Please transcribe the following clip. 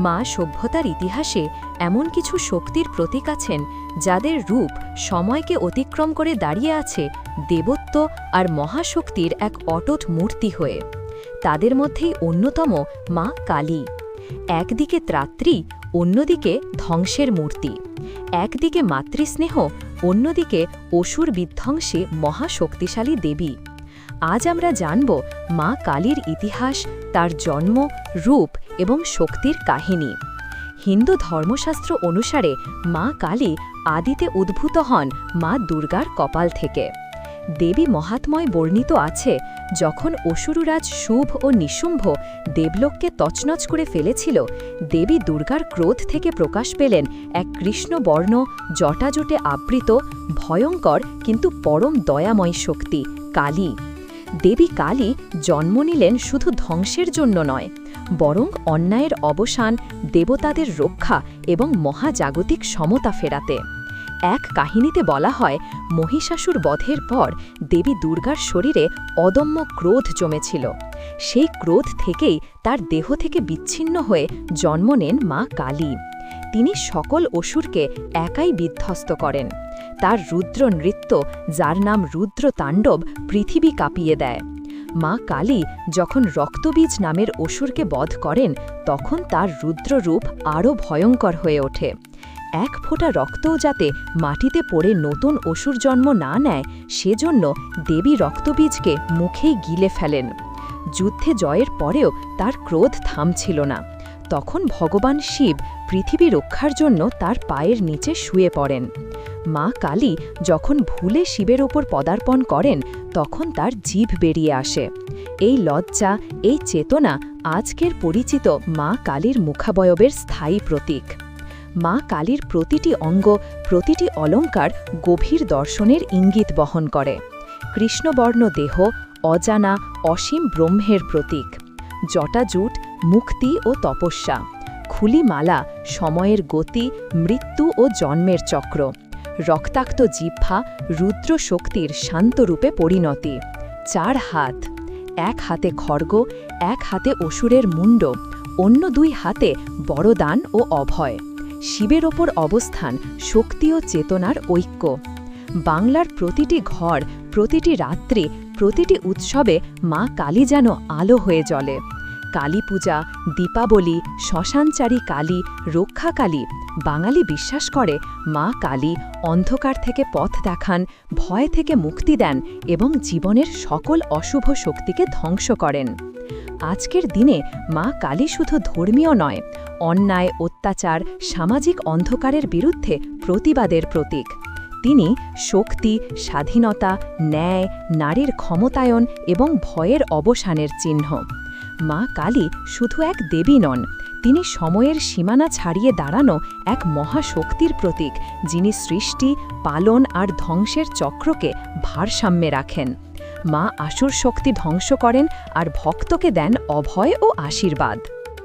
মা সভ্যতার ইতিহাসে এমন কিছু শক্তির প্রতীক আছেন যাদের রূপ সময়কে অতিক্রম করে দাঁড়িয়ে আছে দেবত্ব আর মহাশক্তির এক অটট মূর্তি হয়ে। তাদের মধ্যেই অন্যতম মা কালী। একদিকে ত্রাত্রী, অন্যদিকে ধ্বংসের মূর্তি। একদিকে মাতৃস্নেহ, অন্যদিকে অসুর বিধ্বংসী মহাশক্তিশালী দেবী। আজ আমরা জানব মা কালীর ইতিহাস, তার জন্ম, রূপ এবং শক্তির কাহিনী। হিন্দু ধর্মশাস্ত্র অনুসারে মা কালী আদিতে উদ্ভূত হন মা দুর্গার কপাল থেকে। দেবী মহাত্ময় বর্ণিত আছে, যখন অসুররাজ শুভ ও নিশুম্ভ দেবলোককে তছনছ করে ফেলেছিল, দেবী দুর্গার ক্রোধ থেকে প্রকাশ পেলেন এক কৃষ্ণবর্ণ, জটাজটে আবৃত, ভয়ঙ্কর কিন্তু পরম দয়াময় শক্তি, কালী। দেবী কালী জন্ম নিলেন শুধু ধ্বংসের জন্য নয়, বরং অন্যায়ের অবসান, দেবতাদের রক্ষা এবং মহাজাগতিক সমতা ফেরাতে। এক কাহিনীতে বলা হয়, মহিষাসুর বধের পর দেবী দুর্গার শরীরে অদম্য ক্রোধ জমেছিল। সেই ক্রোধ থেকেই তার দেহ থেকে বিচ্ছিন্ন হয়ে জন্ম নেন মা কালী। তিনি সকল অসুরকে একাই বিধ্বস্ত করেন। তার রুদ্র নৃত্য, যার নাম রুদ্র তাণ্ডব, পৃথিবী কাঁপিয়ে দেয়। মা কালী যখন রক্তবীজ নামের অসুরকে বধ করেন, তখন তার রুদ্ররূপ আরও ভয়ঙ্কর হয়ে ওঠে। এক ফোঁটা রক্তও যাতে মাটিতে পড়ে নতুন অসুর জন্ম না নেয়, সেজন্য দেবী রক্তবীজকে মুখেই গিলে ফেলেন। যুদ্ধে জয়ের পরেও তার ক্রোধ থামছিল না। তখন ভগবান শিব পৃথিবী রক্ষার জন্য তার পায়ের নিচে শুয়ে পড়েন। মা কালী যখন ভুলে শিবের ওপর পদার্পণ করেন, তখন তার জিভ বেরিয়ে আসে। এই লজ্জা, এই চেতনা আজকের পরিচিত মা কালীর মুখাবয়বের স্থায়ী প্রতীক। মা কালীর প্রতিটি অঙ্গ, প্রতিটি অলঙ্কার গভীর দর্শনের ইঙ্গিত বহন করে। কৃষ্ণবর্ণ দেহ অজানা অসীম ব্রহ্মের প্রতীক। জটাজুট মুক্তি ও তপস্যা, খুলিমালা, সময়ের গতি, মৃত্যু ও জন্মের চক্র, রক্তাক্ত জিহ্বা রুদ্র শক্তির শান্তরূপে পরিণতি, চার হাত, এক হাতে খড়গ এক হাতে অসুরের মুণ্ড, অন্য দুই হাতে বড়দান ও অভয়, শিবের ওপর অবস্থান, শক্তি ও চেতনার ঐক্য, বাংলার প্রতিটি ঘর, প্রতিটি রাত্রি, প্রতিটি উৎসবে মা কালী যেন আলো হয়ে জ্বলে। কালী পূজা, দীপাবলি, শ্মশানচারী কালী, রক্ষা কালী। বাঙালি বিশ্বাস করে, মা কালী অন্ধকার থেকে পথ দেখান, ভয় থেকে মুক্তি দেন এবং জীবনের সকল অশুভ শক্তিকে ধ্বংস করেন। আজকের দিনে মা কালী শুধু ধর্মীয় নয়, অন্যায়, অত্যাচার, সামাজিক অন্ধকারের বিরুদ্ধে প্রতিবাদের প্রতীক। তিনি শক্তি, স্বাধীনতা, ন্যায়, নারীর ক্ষমতায়ন এবং ভয়ের অবসানের চিহ্ন। মা কালী শুধু এক দেবী নন, তিনি সময়ের সীমানা ছাড়িয়ে দাঁড়ানো এক মহাশক্তির প্রতীক, যিনি সৃষ্টি, পালন আর ধ্বংসের চক্রকে ভারসাম্যে রাখেন। মা আসুর শক্তি ধ্বংস করেন আর ভক্তকে দেন অভয় ও আশীর্বাদ।